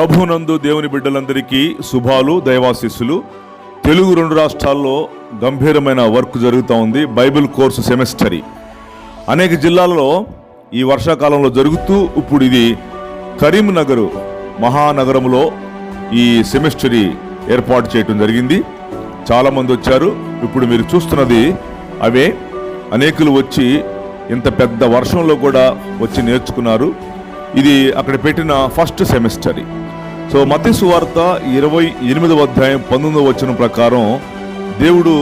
ప్రభునందు దేవుని బిడ్డలందరికీ శుభాలు దైవాశిస్సులు. తెలుగు రెండు రాష్ట్రాల్లో గంభీరమైన వర్క్ జరుగుతూ ఉంది బైబిల్ కోర్సు సెమిస్టరీ. అనేక జిల్లాలలో ఈ వర్షాకాలంలో జరుగుతూ ఇప్పుడు ఇది కరీంనగర్ మహానగరంలో ఈ సెమిస్టరీ ఏర్పాటు చేయటం జరిగింది. చాలామంది వచ్చారు ఇప్పుడు మీరు చూస్తున్నది అవే. అనేకులు వచ్చి ఇంత పెద్ద వర్షంలో కూడా వచ్చి నేర్చుకున్నారు. ఇది అక్కడ పెట్టిన ఫస్ట్ సెమిస్టరీ. సో మతి సువార్త ఇరవై ఎనిమిదవ అధ్యాయం పంతొమ్మిదవ వచ్చిన ప్రకారం దేవుడు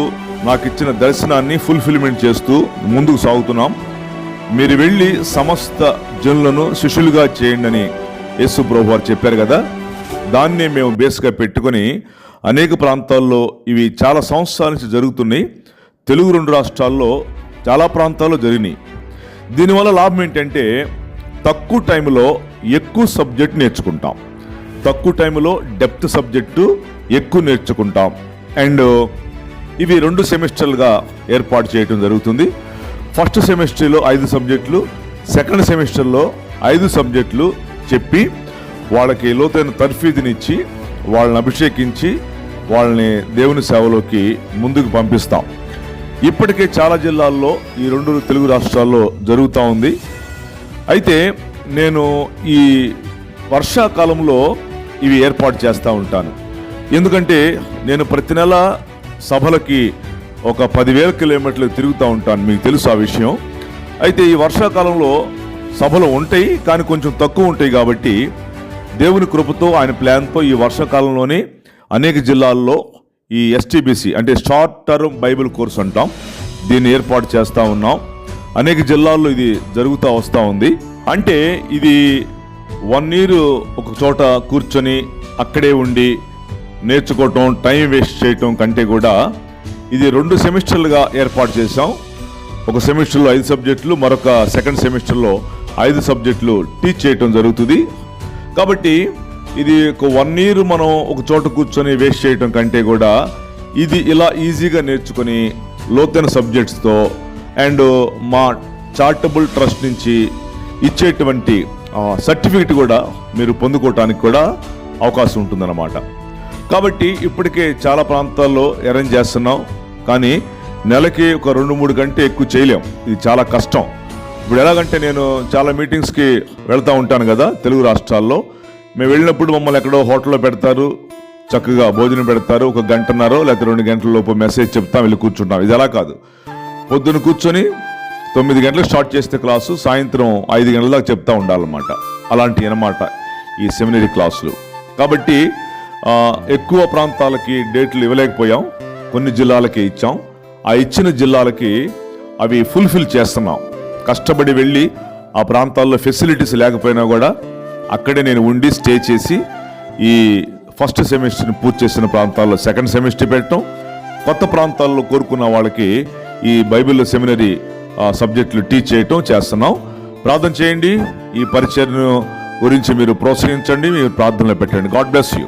నాకు ఇచ్చిన దర్శనాన్ని ఫుల్ఫిల్మెంట్ చేస్తూ ముందుకు సాగుతున్నాం. మీరు వెళ్ళి సమస్త జనులను శిష్యులుగా చేయండి అని యేసు ప్రభు వారు చెప్పారు కదా. దాన్నే మేము బేస్గా పెట్టుకొని అనేక ప్రాంతాల్లో ఇవి చాలా సంవత్సరాల నుంచి జరుగుతున్నాయి. తెలుగు రెండు రాష్ట్రాల్లో చాలా ప్రాంతాల్లో జరిగినాయి. దీనివల్ల లాభం ఏంటంటే తక్కువ టైంలో ఎక్కువ సబ్జెక్ట్ నేర్చుకుంటాం. తక్కువ టైంలో డెప్త్ సబ్జెక్టు ఎక్కువ నేర్చుకుంటాం. అండ్ ఇవి రెండు సెమిస్టర్లుగా ఏర్పాటు చేయడం జరుగుతుంది. ఫస్ట్ సెమిస్టర్లో ఐదు సబ్జెక్టులు సెకండ్ సెమిస్టర్లో ఐదు సబ్జెక్టులు చెప్పి వాళ్ళకి లోతైన తర్ఫీదునిచ్చి వాళ్ళని అభిషేకించి వాళ్ళని దేవుని సేవలోకి ముందుకు పంపిస్తాం. ఇప్పటికే చాలా జిల్లాల్లో ఈ రెండు తెలుగు రాష్ట్రాల్లో జరుగుతూ ఉంది. అయితే నేను ఈ వర్షాకాలంలో ఇవి ఏర్పాటు చేస్తూ ఉంటాను. ఎందుకంటే నేను ప్రతి నెల సభలకి ఒక పదివేల కిలోమీటర్లు తిరుగుతూ ఉంటాను. మీకు తెలుసు ఆ విషయం. అయితే ఈ వర్షాకాలంలో సభలు ఉంటాయి కానీ కొంచెం తక్కువ ఉంటాయి కాబట్టి దేవుని కృపతో ఆయన ప్లాన్తో ఈ వర్షాకాలంలోనే అనేక జిల్లాల్లో ఈ ఎస్టీబీసీ అంటే షార్ట్ టర్మ్ బైబిల్ కోర్స్ అంటాం. దీన్ని ఏర్పాటు చేస్తూ ఉన్నాం. అనేక జిల్లాల్లో ఇది జరుగుతూ వస్తూ ఉంది. అంటే ఇది వన్ ఇయర్ ఒక చోట కూర్చొని అక్కడే ఉండి నేర్చుకోవటం టైం వేస్ట్ చేయటం కంటే కూడా ఇది రెండు సెమిస్టర్లుగా ఏర్పాటు చేశాం. ఒక సెమిస్టర్లో ఐదు సబ్జెక్టులు మరొక సెకండ్ సెమిస్టర్లో ఐదు సబ్జెక్టులు టీచ్ చేయటం జరుగుతుంది. కాబట్టి ఇది ఒక వన్ ఇయర్ మనం ఒక చోట కూర్చొని వేస్ట్ చేయటం కంటే కూడా ఇది ఇలా ఈజీగా నేర్చుకొని లోతైన సబ్జెక్ట్స్తో అండ్ మా చారిటబుల్ ట్రస్ట్ నుంచి ఇచ్చేటువంటి సర్టిఫికెట్ కూడా మీరు పొందుకోవటానికి కూడా అవకాశం ఉంటుందన్నమాట. కాబట్టి ఇప్పటికే చాలా ప్రాంతాల్లో అరేంజ్ చేస్తున్నాం. కానీ నెలకి ఒక రెండు మూడు గంటే ఎక్కువ చేయలేం. ఇది చాలా కష్టం. ఇప్పుడు ఎలాగంటే నేను చాలా మీటింగ్స్కి వెళ్తూ ఉంటాను కదా తెలుగు రాష్ట్రాల్లో. మేము వెళ్ళినప్పుడు మమ్మల్ని ఎక్కడో హోటల్లో పెడతారు. చక్కగా భోజనం పెడతారు. ఒక గంటన్నరో లేకపోతే రెండు గంటల లోపు మెసేజ్ చెప్తాం. వెళ్ళి కూర్చుంటాం. ఇది ఎలా కాదు. పొద్దున కూర్చొని తొమ్మిది గంటలకు స్టార్ట్ చేస్తే క్లాసు సాయంత్రం ఐదు గంటల దాకా చెప్తా ఉండాలన్నమాట. అలాంటి అన్నమాట ఈ సెమినరీ క్లాసులు. కాబట్టి ఎక్కువ ప్రాంతాలకి డేట్లు ఇవ్వలేకపోయాం. కొన్ని జిల్లాలకి ఇచ్చాం. ఆ ఇచ్చిన జిల్లాలకి అవి ఫుల్ఫిల్ చేస్తున్నాం. కష్టపడి వెళ్ళి ఆ ప్రాంతాల్లో ఫెసిలిటీస్ లేకపోయినా కూడా అక్కడే నేను ఉండి స్టే చేసి ఈ ఫస్ట్ సెమిస్టర్ని పూర్తి చేసిన ప్రాంతాల్లో సెకండ్ సెమిస్టర్ పెట్టడం కొత్త ప్రాంతాల్లో కోరుకున్న వాళ్ళకి ఈ బైబిల్ సెమినరీ సబ్జెక్టులు టీచ్ చేయటం చేస్తున్నాం. ప్రార్థన చేయండి. ఈ పరిచయను గురించి మీరు ప్రోత్సహించండి. మీరు ప్రార్థనలో పెట్టండి. God bless you